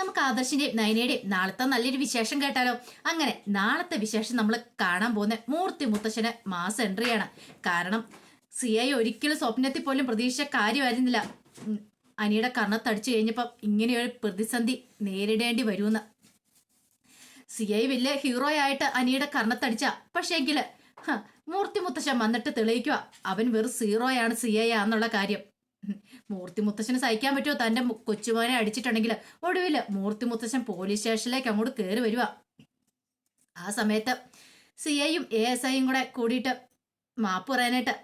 നമുക്ക് ആദർശിന്റെയും നയനയുടെയും നാളത്തെ നല്ലൊരു വിശേഷം കേട്ടാലോ? അങ്ങനെ നാളത്തെ വിശേഷം നമ്മൾ കാണാൻ പോകുന്ന മൂർത്തി മുത്തശ്ശന് മാസ് എൻട്രിയാണ് കാരണം സി ഐ ഒരിക്കലും സ്വപ്നത്തിൽ പോലും പ്രതീക്ഷ കാര്യമായിരുന്നില്ല. അനിയുടെ കർണത്തടിച്ചു കഴിഞ്ഞപ്പം ഇങ്ങനെയൊരു പ്രതിസന്ധി നേരിടേണ്ടി വരുമെന്ന്. സി ഐ വലിയ ഹീറോ ആയിട്ട് അനിയുടെ കർണത്തടിച്ച പക്ഷേങ്കിൽ മൂർത്തി മുത്തശ്ശൻ വന്നിട്ട് തെളിയിക്കുക. അവൻ വെറും സീറോയാണ് സി ഐ ആന്നുള്ള കാര്യം. മൂർത്തി മുത്തശ്ശന് സഹിക്കാൻ പറ്റുമോ? തന്റെ കൊച്ചുമാനെ അടിച്ചിട്ടുണ്ടെങ്കിൽ ഒടുവിൽ മൂർത്തി മുത്തശ്ശൻ പോലീസ് സ്റ്റേഷനിലേക്ക് അങ്ങോട്ട് കയറി വരിക ആ സമയത്ത് സി ഐയും എ എസ് ഐയും കൂടെ കൂടിയിട്ട് മാപ്പ് പറയാനായിട്ട്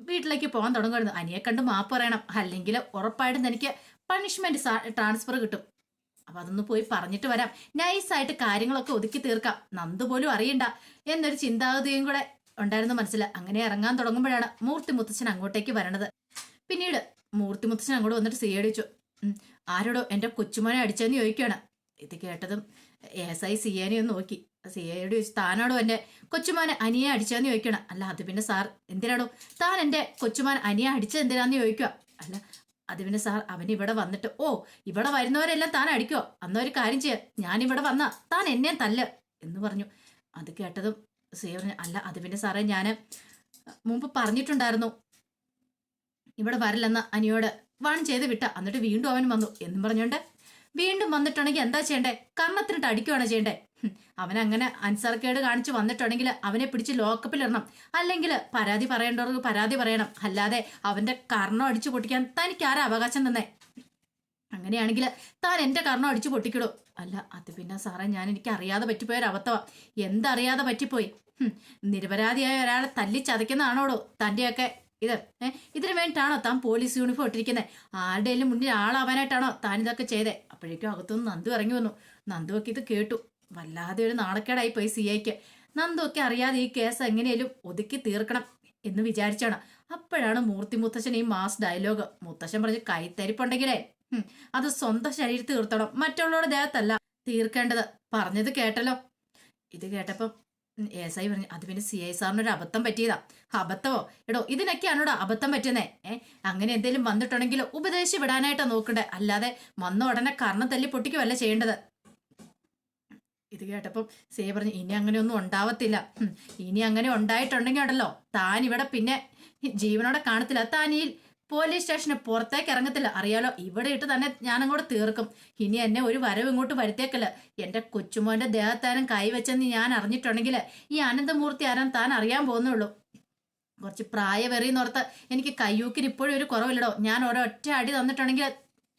വീട്ടിലേക്ക് പോകാൻ തുടങ്ങുമായിരുന്നു അനിയെ കണ്ട് മാപ്പ് പറയണം. അല്ലെങ്കിൽ ഉറപ്പായിട്ടും തനിക്ക് പണിഷ്മെന്റ് ട്രാൻസ്ഫർ കിട്ടും. അപ്പൊ അതൊന്ന് പോയി പറഞ്ഞിട്ട് വരാം. നൈസായിട്ട് കാര്യങ്ങളൊക്കെ ഒതുക്കി തീർക്കാം. നന്ദു പോലും അറിയണ്ട. എന്നൊരു ചിന്താഗതിയും കൂടെ ഉണ്ടായിരുന്നു മനസ്സിൽ അങ്ങനെ ഇറങ്ങാൻ തുടങ്ങുമ്പോഴാണ് മൂർത്തി മുത്തച്ഛൻ അങ്ങോട്ടേക്ക് വരണത്. പിന്നീട് മൂർത്തി മുത്തച്ഛൻ അങ്ങോട്ട് വന്നിട്ട് സിയടിച്ചു ആരോടോ എന്റെ കൊച്ചുമോനെ അടിച്ചെന്ന് ചോദിക്കുകയാണ്. ഇത് കേട്ടതും എസ് ഐ സിയനെ ഒന്ന് നോക്കി. സിയയോട് ചോദിച്ചു താനാടോ എന്റെ കൊച്ചുമാനെ അനിയെ അടിച്ചതെന്ന് ചോദിക്കണം അല്ല അത് പിന്നെ സാർ എന്തിനാടോ താൻ എന്റെ കൊച്ചുമാൻ അനിയെ അടിച്ചത് എന്തിനാന്ന് ചോദിക്കുക. അല്ല അത് പിന്നെ സാർ അവൻ ഇവിടെ വന്നിട്ട് ഓ ഇവിടെ വരുന്നവരെല്ലാം താൻ അടിക്കോ? അന്ന ഒരു കാര്യം ചെയ്യ ഞാൻ ഇവിടെ വന്ന താൻ എന്നെ തല്ല്. എന്ന് പറഞ്ഞു. അത് കേട്ടതും സിയ പറഞ്ഞു അല്ല അത് പിന്നെ സാറേ ഞാൻ മുമ്പ് പറഞ്ഞിട്ടുണ്ടായിരുന്നു. ഇവിടെ വരില്ലെന്ന് അനിയോട് വാൺ ചെയ്ത് വിട്ട എന്നിട്ട് വീണ്ടും അവൻ വന്നു. എന്നും പറഞ്ഞോണ്ട് വീണ്ടും വന്നിട്ടുണ്ടെങ്കിൽ എന്താ ചെയ്യണ്ടേ? കർണത്തിനിട്ട് അടിക്കുവാണ് ചെയ്യണ്ടേ? അവൻ അങ്ങനെ അൻസർക്കേട് കാണിച്ച് വന്നിട്ടുണ്ടെങ്കിൽ അവനെ പിടിച്ച് ലോക്കപ്പിലിടണം അല്ലെങ്കിൽ പരാതി പറയേണ്ടവർക്ക് പരാതി പറയണം. അല്ലാതെ അവന്റെ കർണം അടിച്ചു പൊട്ടിക്കാൻ തനിക്ക് ആരാ അവകാശം തന്നെ? അങ്ങനെയാണെങ്കിൽ താൻ എന്റെ കർണം അടിച്ചു പൊട്ടിക്കിടൂ. അല്ല അത് പിന്നെ സാറേ ഞാൻ എനിക്ക് അറിയാതെ പറ്റിപ്പോയ ഒരു അബദ്ധമാ എന്തറിയാതെ പറ്റിപ്പോയി? നിരപരാധിയായ ഒരാളെ തല്ലി ചതയ്ക്കുന്നതാണോടോ? തന്റെയൊക്കെ ഇത് ഏഹ് ഇതിനു വേണ്ടിയിട്ടാണോ താൻ പോലീസ് യൂണിഫോം ഇട്ടിരിക്കുന്നത് ആരുടെയും മുന്നിൽ ആളാവാനായിട്ടാണോ താൻ ഇതൊക്കെ ചെയ്തേ? അപ്പോഴേക്കും അകത്തുനിന്ന് നന്ദു ഇറങ്ങി വന്നു. നന്ദുവൊക്കെ ഇത് കേട്ടു. വല്ലാതെ ഒരു നാണക്കേടായി പോയി സി ഐക്ക്. നന്ദുവൊക്കെ അറിയാതെ ഈ കേസ് എങ്ങനെയും ഒതുക്കി തീർക്കണം എന്ന് വിചാരിച്ചാണ്. അപ്പോഴാണ് മൂർത്തി മുത്തശ്ശൻ ഈ മാസ് ഡയലോഗ് മുത്തശ്ശൻ പറഞ്ഞ് കൈത്തരിപ്പുണ്ടെങ്കിലേ അത് സ്വന്തം ശരീരത്തിൽ തീർത്തണം മറ്റുള്ളവരുടെ ദേഹത്തല്ല തീർക്കേണ്ടത്. പറഞ്ഞത് കേട്ടല്ലോ. ഇത് കേട്ടപ്പം എസ് ഐ പറഞ്ഞു അത് പിന്നെ സി ഐ സാറിനൊരു അബദ്ധം പറ്റിയതാ. അബദ്ധമോ? എടോ ഇതിനൊക്കെയാണോടോ അബദ്ധം പറ്റുന്നേ? ഏ അങ്ങനെ എന്തെങ്കിലും വന്നിട്ടുണ്ടെങ്കിൽ ഉപദേശിച്ച് വിടാനായിട്ടാ നോക്കണ്ടേ? അല്ലാതെ വന്ന ഉടനെ കർണം തല്ലി പൊട്ടിക്കുമല്ല ചെയ്യേണ്ടത്? ഇത് കേട്ടപ്പം സി ഐ പറഞ്ഞു ഇനി അങ്ങനെയൊന്നും ഉണ്ടാവത്തില്ല. ഹും, ഇനി അങ്ങനെ ഉണ്ടായിട്ടുണ്ടെങ്കിൽ ഉണ്ടല്ലോ. താൻ ഇവിടെ പിന്നെ ജീവനോടെ കാണത്തില്ല. താൻ ഈ പോലീസ് സ്റ്റേഷന് പുറത്തേക്ക് ഇറങ്ങത്തില്ല. അറിയാലോ ഇവിടെ ഇട്ട് തന്നെ ഞാനങ്ങോട്ട് തീർക്കും. ഇനി എന്നെ ഒരു വരവ് ഇങ്ങോട്ട് വരുത്തേക്കല്ല എന്റെ കൊച്ചുമോന്റെ ദേഹത്താനും കൈവച്ചെന്ന് ഞാൻ അറിഞ്ഞിട്ടുണ്ടെങ്കിൽ ഈ അനന്തമൂർത്തി ആരാൻ താൻ അറിയാൻ പോകുന്നുള്ളൂ. കുറച്ച് പ്രായവെറിയെന്നോർത്ത് എനിക്ക് കയ്യൂക്കിന് ഇപ്പോഴും ഒരു കുറവില്ലടോ. ഞാൻ ഒരൊറ്റ അടി തന്നിട്ടുണ്ടെങ്കിൽ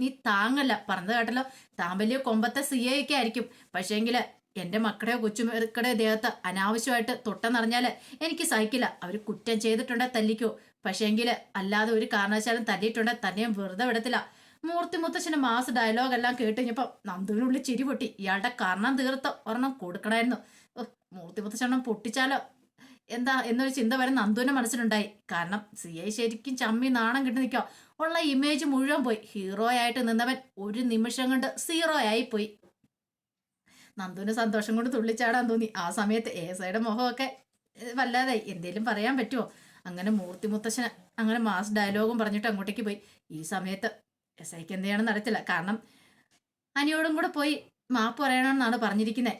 നീ താങ്ങല്ല. പറഞ്ഞത് കേട്ടല്ലോ? താൻ കൊമ്പത്തെ സി ഐ ഒക്കെ ആയിരിക്കും. പക്ഷേങ്കിൽ എന്റെ മക്കളുടെയോ കൊച്ചുമക്കളുടെയോ ദേഹത്ത് അനാവശ്യമായിട്ട് തൊട്ടെന്നറിഞ്ഞാൽ എനിക്ക് സഹിക്കില്ല. അവർ കുറ്റം ചെയ്തിട്ടുണ്ടെ തല്ലിക്കോ. പക്ഷേങ്കിൽ അല്ലാതെ ഒരു കാരണവശാലും തല്ലിയിട്ടുണ്ടെ തന്നെയും വെറുതെ വിടത്തില്ല. മൂർത്തി മുത്തശ്ശന് മാസ് ഡയലോഗ് എല്ലാം കേട്ട് കഴിഞ്ഞപ്പോ നന്ദുവിനുള്ളിൽ ചിരി പൊട്ടി. ഇയാളുടെ കാരണം തീർത്ത് ഒരെണ്ണം കൊടുക്കണമായിരുന്നു മൂർത്തി മുത്തച്ഛണ്ണം പൊട്ടിച്ചാലോ? എന്താ എന്നൊരു ചിന്ത വരെ നന്ദുവിന്റെ മനസ്സിലുണ്ടായി. കാരണം സി ഐ ശരിക്കും ചമ്മി നാണം കിട്ടി നിൽക്കുക ഉള്ള ഇമേജ് മുഴുവൻ പോയി. ഹീറോ ആയിട്ട് നിന്നവൻ ഒരു നിമിഷം കൊണ്ട് സീറോ ആയി പോയി. നന്ദുവിന് സന്തോഷം കൊണ്ട് തുള്ളിച്ചാടാൻ തോന്നി. ആ സമയത്ത് ഏസയുടെ മുഖമൊക്കെ വല്ലാതെ എന്തേലും പറയാൻ പറ്റുമോ അങ്ങനെ മൂർത്തി മുത്തശ്ശൻ അങ്ങനെ മാസ് ഡയലോഗും പറഞ്ഞിട്ട് അങ്ങോട്ടേക്ക് പോയി. ഈ സമയത്ത് എസ് ഐക്ക് എന്ത് അറിയത്തില്ല. കാരണം അനിയോടും കൂടെ പോയി മാപ്പ് പറയണമെന്നാണ് പറഞ്ഞിരിക്കുന്നത്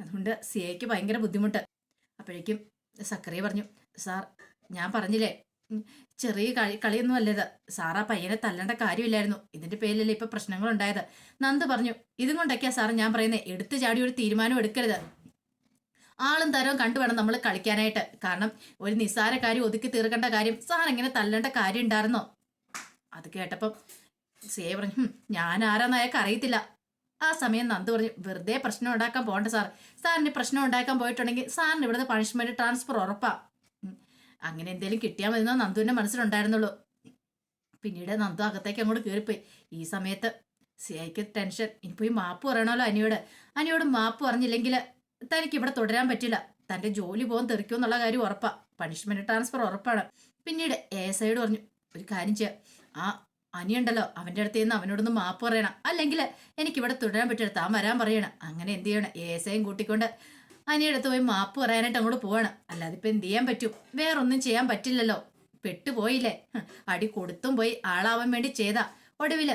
അതുകൊണ്ട് സി ഐക്ക് ഭയങ്കര ബുദ്ധിമുട്ട്. അപ്പോഴേക്കും സക്കറിയ പറഞ്ഞു സാർ ഞാൻ പറഞ്ഞില്ലേ ചെറിയ കളി കളിയൊന്നും അല്ലേത്. സാറാ പയ്യനെ തല്ലേണ്ട കാര്യമില്ലായിരുന്നു. ഇതിന്റെ പേരിലല്ലേ ഇപ്പൊ പ്രശ്നങ്ങൾ ഉണ്ടായത് നന്ദു പറഞ്ഞു ഇതും കൊണ്ടൊക്കെയാ ഞാൻ പറയുന്നത് എടുത്തു ചാടി ഒരു തീരുമാനം എടുക്കരുത്. ആളും തരവും കണ്ടു വേണം നമ്മൾ കളിക്കാനായിട്ട്. കാരണം ഒരു നിസ്സാര കാര്യം ഒതുക്കി തീർക്കേണ്ട കാര്യം സാർ എങ്ങനെ തല്ലേണ്ട കാര്യം ഉണ്ടായിരുന്നോ അത് കേട്ടപ്പം സേ പറഞ്ഞു ഞാൻ ആരാന്ന് അയാൾക്ക് അറിയത്തില്ല. ആ സമയം നന്ദു പറഞ്ഞു വെറുതെ പ്രശ്നം ഉണ്ടാക്കാൻ പോകണ്ട സാർ. സാറിന് പ്രശ്നം ഉണ്ടാക്കാൻ പോയിട്ടുണ്ടെങ്കിൽ സാറിന് ഇവിടുത്തെ പണിഷ്മെന്റ് ട്രാൻസ്ഫർ ഉറപ്പാ. ഉം. അങ്ങനെ എന്തേലും കിട്ടിയാൽ മതി എന്നാ നന്ദുവിന്റെ മനസ്സിലുണ്ടായിരുന്നുള്ളൂ. പിന്നീട് നന്ദു അകത്തേക്ക് അങ്ങോട്ട് കയറിപ്പോയി ഈ സമയത്ത് സിഐക്ക് ടെൻഷൻ. ഇനിപ്പോയി പോയി മാപ്പ് പറയണമല്ലോ അനിയോട്. അനിയോട് മാപ്പ് പറഞ്ഞില്ലെങ്കിൽ തനിക്ക് ഇവിടെ തുടരാൻ പറ്റില്ല. തന്റെ ജോലി പോകാൻ തെറിക്കും എന്നുള്ള കാര്യം ഉറപ്പാണ് പണിഷ്മെന്റ് ട്രാൻസ്ഫർ ഉറപ്പാണ്. പിന്നീട് എ സൈഡ് പറഞ്ഞു ഒരു കാര്യം ചെയ്യാം. ആ അനിയുണ്ടല്ലോ. അവന്റെ അടുത്ത് നിന്ന് അവനോടൊന്ന് മാപ്പ് പറയണം. അല്ലെങ്കിൽ എനിക്ക് ഇവിടെ തുടരാൻ പറ്റില്ല. താൻ വരാൻ പറയണം. അങ്ങനെ എന്ത് ചെയ്യണം? ഐയും കൂട്ടിക്കൊണ്ട് അനിയടുത്ത് പോയി മാപ്പ് പറയാനായിട്ട് അങ്ങോട്ട് പോവാണ്. അല്ലാതെ ഇപ്പൊ എന്ത് ചെയ്യാൻ പറ്റും? വേറൊന്നും ചെയ്യാൻ പറ്റില്ലല്ലോ. പെട്ടുപോയില്ലേ? അടി കൊടുത്തും പോയി ആളാവാൻ വേണ്ടി ചെയ്ത. ഒടുവിൽ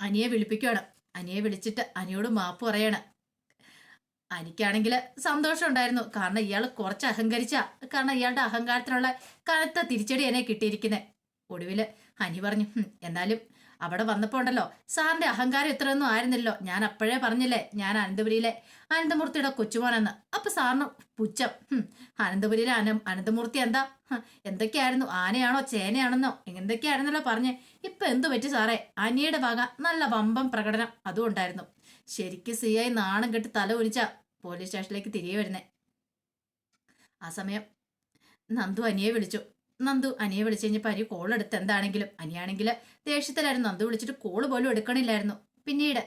അനിയെ വിളിപ്പിക്കുകയാണ് അനിയെ വിളിച്ചിട്ട് അനിയോട് മാപ്പ് പറയാണ്. അനിക്കാണെങ്കിൽ സന്തോഷം ഉണ്ടായിരുന്നു. കാരണം ഇയാൾ കുറച്ച് അഹങ്കരിച്ച. കാരണം ഇയാളുടെ അഹങ്കാരത്തിനുള്ള കനത്ത തിരിച്ചടി എന്നെ കിട്ടിയിരിക്കുന്നത് ഒടുവിൽ അനി പറഞ്ഞു "ഹും, എന്നാലും അവിടെ വന്നപ്പോ ഉണ്ടല്ലോ സാറിന്റെ അഹങ്കാരം ഇത്രയൊന്നും ആയിരുന്നില്ലോ ഞാൻ അപ്പോഴേ പറഞ്ഞില്ലേ ഞാൻ അനന്തപുരിയിലെ അനന്തമൂർത്തിയുടെ കൊച്ചുമോനെന്ന് അപ്പൊ സാറിന് പുച്ഛം അനന്തപുരിയിലെ അന അനന്തമൂർത്തി എന്താ? എന്തൊക്കെയായിരുന്നു? ആനയാണോ ചേനയാണെന്നോ? എന്തൊക്കെയായിരുന്നല്ലോ പറഞ്ഞ്. ഇപ്പൊ എന്തു പറ്റി സാറേ? അനിയുടെ വക നല്ല വമ്പം പ്രകടനം അതും ഉണ്ടായിരുന്നു ശരിക്കും സി ഐ നാണം കെട്ട് തല ഒരിച്ച പോലീസ് സ്റ്റേഷനിലേക്ക് തിരികെ വരുന്നേ. ആ സമയം നന്ദു അനിയെ വിളിച്ചു. നന്ദു അനിയെ വിളിച്ചു കഴിഞ്ഞപ്പോൾ അനി കോൾ എടുത്ത് എന്താണെങ്കിലും? അനിയാണെങ്കിൽ ദേഷ്യത്തിലായിരുന്നു. നന്ദു വിളിച്ചിട്ട് കോൾ പോലും എടുക്കണില്ലായിരുന്നു. പിന്നീട്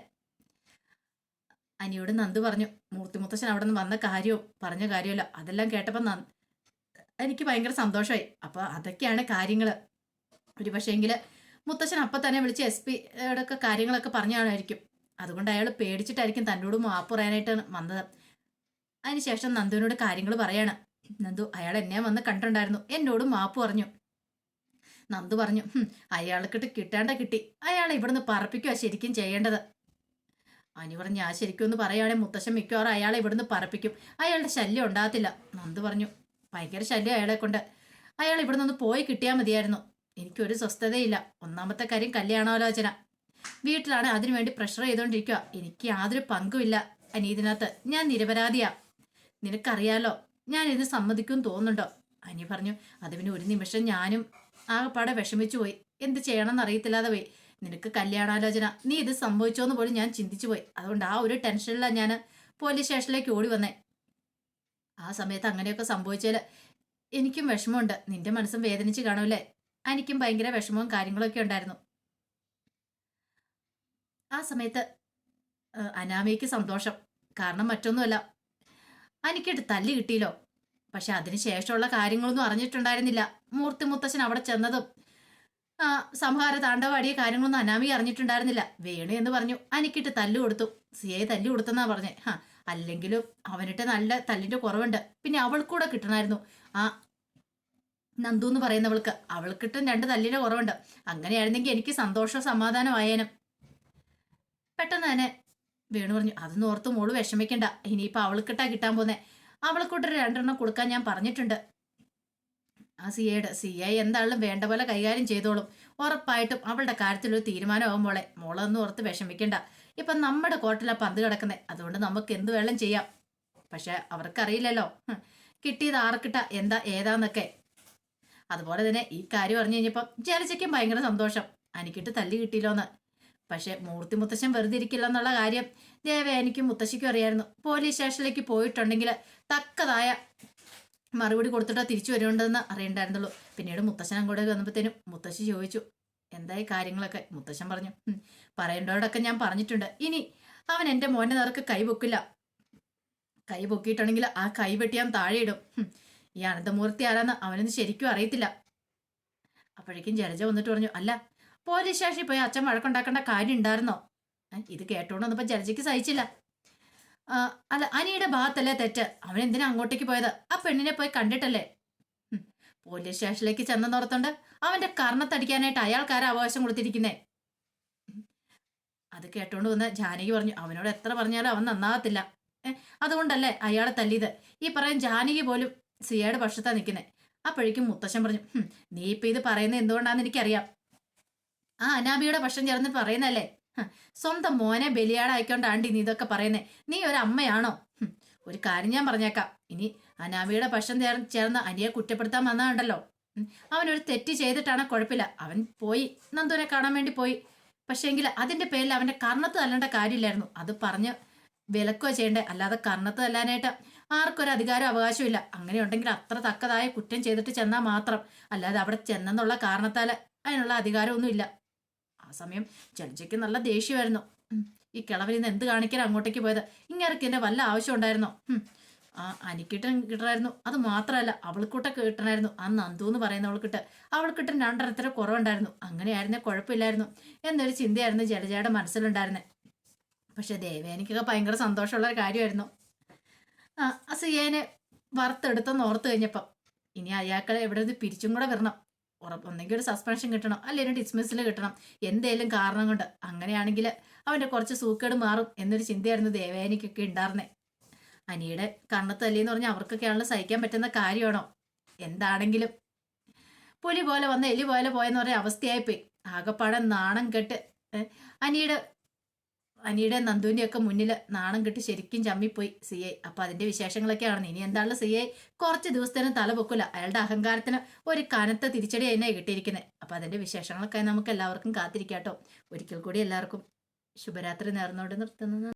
അനിയോട് നന്ദു പറഞ്ഞു മൂർത്തിമുത്തശ്ശൻ അവിടെ നിന്ന് വന്ന കാര്യവും പറഞ്ഞ കാര്യമല്ല. അതെല്ലാം കേട്ടപ്പോൾ എനിക്ക് ഭയങ്കര സന്തോഷമായി. അപ്പോൾ അതൊക്കെയാണ് കാര്യങ്ങൾ ഒരു പക്ഷേങ്കിൽ മുത്തശ്ശൻ അപ്പം തന്നെ വിളിച്ച് എസ് പിയുടെ ഒക്കെ കാര്യങ്ങളൊക്കെ പറഞ്ഞാണായിരിക്കും. അതുകൊണ്ട് അയാൾ പേടിച്ചിട്ടായിരിക്കും തന്നോട് മാപ്പ് പറയാനായിട്ടാണ് വന്നത്. അതിനുശേഷം നന്ദുവിനോട് കാര്യങ്ങൾ പറയാണ്. നന്ദു അയാൾ എന്നെ വന്ന് കണ്ടിട്ടുണ്ടായിരുന്നു. എന്നോട് മാപ്പ് പറഞ്ഞു. നന്ദു പറഞ്ഞു "ഹും, അയാൾക്കിട്ട് കിട്ടാണ്ട കിട്ടി. അയാളെ ഇവിടുന്ന് പറപ്പിക്കുക ശരിക്കും ചെയ്യേണ്ടത്. അനി പറഞ്ഞു ആ ശരിക്കും ഒന്ന് പറയുകയാണെങ്കിൽ മുത്തശ്ശൻ മിക്കവാറും അയാളെ ഇവിടുന്ന് പറപ്പിക്കും. അയാളുടെ ശല്യം ഉണ്ടാകത്തില്ല. നന്ദു പറഞ്ഞു ഭയങ്കര ശല്യം അയാളെ കൊണ്ട്. അയാൾ ഇവിടുന്ന് ഒന്ന് പോയി കിട്ടിയാൽ മതിയായിരുന്നു. എനിക്കൊരു സ്വസ്ഥതയില്ല. ഒന്നാമത്തെ കാര്യം കല്യാണാലോചന. വീട്ടിലാണ് അതിനുവേണ്ടി പ്രഷർ ചെയ്തുകൊണ്ടിരിക്കുക എനിക്ക് യാതൊരു പങ്കുമില്ല അനീതിനകത്ത്. ഞാൻ നിരപരാധിയാ. നിനക്കറിയാലോ ഞാൻ ഇതിന് സമ്മതിക്കും തോന്നുന്നുണ്ടോ? അനി പറഞ്ഞു അത് പിന്നെ ഒരു നിമിഷം ഞാനും ആകെപ്പാടെ വിഷമിച്ചു പോയി. എന്ത് ചെയ്യണമെന്ന് അറിയത്തില്ലാതെ പോയി. നിനക്ക് കല്യാണാലോചന. നീ ഇത് സംഭവിച്ചോന്ന് പോലും ഞാൻ ചിന്തിച്ചു പോയി. അതുകൊണ്ട് ആ ഒരു ടെൻഷനിലാണ് ഞാൻ പോലീസ് സ്റ്റേഷനിലേക്ക് ഓടി വന്നേ. ആ സമയത്ത് അങ്ങനെയൊക്കെ സംഭവിച്ചാൽ എനിക്കും വിഷമമുണ്ട്. നിന്റെ മനസ്സും വേദനിച്ച് കാണൂലേ എനിക്കും ഭയങ്കര വിഷമവും കാര്യങ്ങളൊക്കെ ഉണ്ടായിരുന്നു. ആ സമയത്ത് അനാമയ്ക്ക് സന്തോഷം. കാരണം മറ്റൊന്നുമല്ല. എനിക്കിട്ട് തല്ല് കിട്ടിയില്ലോ. പക്ഷെ അതിന് ശേഷമുള്ള കാര്യങ്ങളൊന്നും അറിഞ്ഞിട്ടുണ്ടായിരുന്നില്ല. മൂർത്തി മുത്തശ്ശൻ അവിടെ ചെന്നതും സംഹാര താണ്ഡവാടിയ കാര്യങ്ങളൊന്നും അനാമി അറിഞ്ഞിട്ടുണ്ടായിരുന്നില്ല. വേണു എന്ന് പറഞ്ഞു അനിക്കിട്ട് തല്ല് കൊടുത്തു. സിയെ തല്ല് കൊടുത്തെന്നാ പറഞ്ഞേ. ഹാ അല്ലെങ്കിലും അവനിട്ട് നല്ല തല്ലിന്റെ കുറവുണ്ട്. പിന്നെ അവൾക്കൂടെ കിട്ടണമായിരുന്നു ആ നന്ദു എന്ന് പറയുന്നവൾക്ക് അവൾക്കിട്ടും രണ്ട് തല്ലിന്റെ കുറവുണ്ട്. അങ്ങനെയായിരുന്നെങ്കിൽ എനിക്ക് സന്തോഷവും സമാധാനമായേനും പെട്ടെന്ന് തന്നെ വേണു പറഞ്ഞു അതൊന്നും ഓർത്ത് മോൾ വിഷമിക്കണ്ട. ഇനിയിപ്പോൾ അവൾക്കിട്ടാ കിട്ടാൻ പോന്നെ. അവൾക്കൂട്ടൊരു രണ്ടെണ്ണം കൊടുക്കാൻ ഞാൻ പറഞ്ഞിട്ടുണ്ട്. ആ സി ഐയുടെ സി ഐ എന്തായാലും വേണ്ട പോലെ കൈകാര്യം ചെയ്തോളും. ഉറപ്പായിട്ടും അവളുടെ കാര്യത്തിലൊരു തീരുമാനമാകുമ്പോളെ മോളൊന്നും ഓർത്ത് വിഷമിക്കണ്ട. ഇപ്പൊ നമ്മുടെ കോട്ടിലാ പന്ത് കിടക്കുന്നത് അതുകൊണ്ട് നമുക്ക് എന്ത് വേണം ചെയ്യാം. പക്ഷെ അവർക്കറിയില്ലല്ലോ. കിട്ടിയത് ആർക്കിട്ട എന്താ ഏതാന്നൊക്കെ. അതുപോലെ തന്നെ ഈ കാര്യം അറിഞ്ഞു കഴിഞ്ഞപ്പം ജലജയ്ക്കും ഭയങ്കര സന്തോഷം. അനിക്കിട്ട് തല്ലി കിട്ടിയില്ലോന്ന്. പക്ഷെ മൂർത്തി മുത്തശ്ശൻ വെറുതെ ഇരിക്കില്ല എന്നുള്ള കാര്യം ദേവയാനിക്കും മുത്തശ്ശിക്കും അറിയായിരുന്നു. പോലീസ് സ്റ്റേഷനിലേക്ക് പോയിട്ടുണ്ടെങ്കിൽ തക്കതായ മറുപടി കൊടുത്തിട്ടോ തിരിച്ചു വരുന്നുണ്ടെന്ന് അറിയണ്ടായിരുന്നുള്ളൂ. പിന്നീട് മുത്തശ്ശൻ അങ്ങോട്ട് വന്നപ്പോഴത്തേനും മുത്തശ്ശി ചോദിച്ചു എന്തായി കാര്യങ്ങളൊക്കെ? മുത്തശ്ശൻ പറഞ്ഞു "ഉം, പറയേണ്ടവരോടൊക്കെ ഞാൻ പറഞ്ഞിട്ടുണ്ട്. ഇനി അവൻ എന്റെ മോന്റെ നേർക്ക് കൈ പൊക്കില്ല. കൈ പൊക്കിയിട്ടുണ്ടെങ്കിൽ ആ കൈ വെട്ടി ഞാൻ താഴെ ഇടും. ഈ അനന്തമൂർത്തി ആരാന്ന് അവനൊന്നും ശരിക്കും അറിയത്തില്ല. അപ്പോഴേക്കും ജലജ വന്നിട്ട് പറഞ്ഞു അല്ല പോലീസ് സ്റ്റേഷനിൽ പോയി അച്ഛൻ വഴക്കുണ്ടാക്കേണ്ട കാര്യം ഉണ്ടായിരുന്നോ? ഇത് കേട്ടോണ്ട് വന്നപ്പോ ജലജയ്ക്ക് സഹിച്ചില്ല അല്ല അനിയുടെ ഭാഗത്തല്ലേ തെറ്റ്? അവൻ എന്തിനാ അങ്ങോട്ടേക്ക് പോയത്? ആ പെണ്ണിനെ പോയി കണ്ടിട്ടല്ലേ? പോലീസ് സ്റ്റേഷനിലേക്ക് ചെന്നെന്നോർത്തുണ്ട് അവന്റെ കർണത്തടിക്കാനായിട്ട് അയാൾക്കാരെ അവകാശം കൊടുത്തിരിക്കുന്നേ. അത് കേട്ടോണ്ട് വന്ന് ജാനകി പറഞ്ഞു അവനോട് എത്ര പറഞ്ഞാലും അവൻ നന്നാകത്തില്ല. അതുകൊണ്ടല്ലേ അയാളെ തല്ലിയത്? ഈ പറയും ജാനകി പോലും സിയയുടെ പക്ഷത്താ നിൽക്കുന്നേ അപ്പോഴേക്കും മുത്തശ്ശൻ പറഞ്ഞു നീ ഇപ്പൊ ഇത് പറയുന്നത് എന്തുകൊണ്ടാന്ന് എനിക്കറിയാം. ആ അനാബിയുടെ പക്ഷം ചേർന്ന് പറയുന്നല്ലേ സ്വന്തം മോനെ ബലിയാടായിക്കൊണ്ടാണ്ടി നീ ഇതൊക്കെ പറയുന്നേ. നീ ഒരു അമ്മയാണോ ഒരു കാര്യം ഞാൻ പറഞ്ഞേക്കാം. ഇനി അനാമിയുടെ പക്ഷം ചേർ ചേർന്ന് അനിയെ കുറ്റപ്പെടുത്താൻ ഉം, അവനൊരു തെറ്റ് ചെയ്തിട്ടാണ് കുഴപ്പമില്ല. അവൻ പോയി നന്ദുവിനെ കാണാൻ വേണ്ടി പോയി. പക്ഷേങ്കിൽ അതിന്റെ പേരിൽ അവന്റെ കർണത്ത് തല്ലേണ്ട കാര്യമില്ലായിരുന്നു. അത് പറഞ്ഞ് വിലക്കുക ചെയ്യണ്ടേ. അല്ലാതെ കർണത്ത് തല്ലാനായിട്ട് ആർക്കൊരു അധികാരം അവകാശമില്ല അങ്ങനെ ഉണ്ടെങ്കിൽ അത്ര തക്കതായ കുറ്റം ചെയ്തിട്ട് ചെന്നാൽ മാത്രം. അല്ലാതെ അവിടെ ചെന്നെന്നുള്ള കാരണത്താൽ അതിനുള്ള അധികാരമൊന്നും ഇല്ല. ആ സമയം ജഡ്ജിക്ക് നല്ല ദേഷ്യമായിരുന്നു. ഈ കിളവിൽ നിന്ന് എന്ത് കാണിക്കാൻ അങ്ങോട്ടേക്ക് പോയത്? ഇങ്ങനെയൊക്കെ എന്റെ വല്ല ആവശ്യം ഉണ്ടായിരുന്നോ? ആ അനിക്കിട്ടൻ കിട്ടണമായിരുന്നു അത് മാത്രമല്ല അവൾക്കൂട്ടെ കിട്ടണമായിരുന്നു ആ നന്ദു എന്ന് പറയുന്ന അവൾക്കിട്ട്. അവൾക്കിട്ടൻ രണ്ടരത്തര കുറവുണ്ടായിരുന്നു. അങ്ങനെയായിരുന്നേ കുഴപ്പമില്ലായിരുന്നു. എന്നൊരു ചിന്തയായിരുന്നു ജലജയുടെ മനസ്സിലുണ്ടായിരുന്നത് പക്ഷെ ദേവേനിക്കൊക്കെ ഭയങ്കര സന്തോഷമുള്ള ഒരു കാര്യമായിരുന്നു. ആ അസിയേനെ വറുത്തെടുത്തെന്ന് ഓർത്ത് കഴിഞ്ഞപ്പം ഇനി അയാൾക്കളെ എവിടെ നിന്ന് പിരിച്ചും കൂടെ വരണം ഉറപ്പ് ഒന്നെങ്കിൽ ഒരു സസ്പെൻഷൻ കിട്ടണം അല്ലെങ്കിൽ ഡിസ്മിസിൽ കിട്ടണം എന്തേലും കാരണം കൊണ്ട്. അങ്ങനെയാണെങ്കിൽ അവന്റെ കുറച്ച് സൂക്കേട് മാറും എന്നൊരു ചിന്തയായിരുന്നു ദേവയാനിക്കൊക്കെ ഉണ്ടായിരുന്നേ അനിയുടെ കണ്ണത്തല്ലിന്ന് പറഞ്ഞാൽ അവർക്കൊക്കെയാണല്ലോ സഹിക്കാൻ പറ്റുന്ന കാര്യമാണോ? എന്താണെങ്കിലും. പുലി പോലെ വന്ന എലി പോലെ പോയെന്ന് പറഞ്ഞ അവസ്ഥയായിപ്പോയി. ആകപ്പാടെ നാണം കെട്ട് അനിയുടെ അനിയുടെ നന്ദുവിന്റെ ഒക്കെ മുന്നിൽ നാണം കിട്ടി ശരിക്കും ചമ്മിപ്പോയി സി ഐ. അപ്പൊ അതിന്റെ വിശേഷങ്ങളൊക്കെയാണ്. ഇനി എന്താണ് സി ഐ? കുറച്ച് ദിവസത്തേനും തല പൊക്കില്ല അയാളുടെ അഹങ്കാരത്തിന് ഒരു കനത്ത തിരിച്ചടി തന്നെ കിട്ടിയിരിക്കുന്നത് അപ്പൊ അതിന്റെ വിശേഷങ്ങളൊക്കെ നമുക്ക് എല്ലാവർക്കും കാത്തിരിക്കാട്ടോ. ഒരിക്കൽ കൂടി എല്ലാവർക്കും ശുഭരാത്രി നേർന്നോട് നിർത്തുന്നത്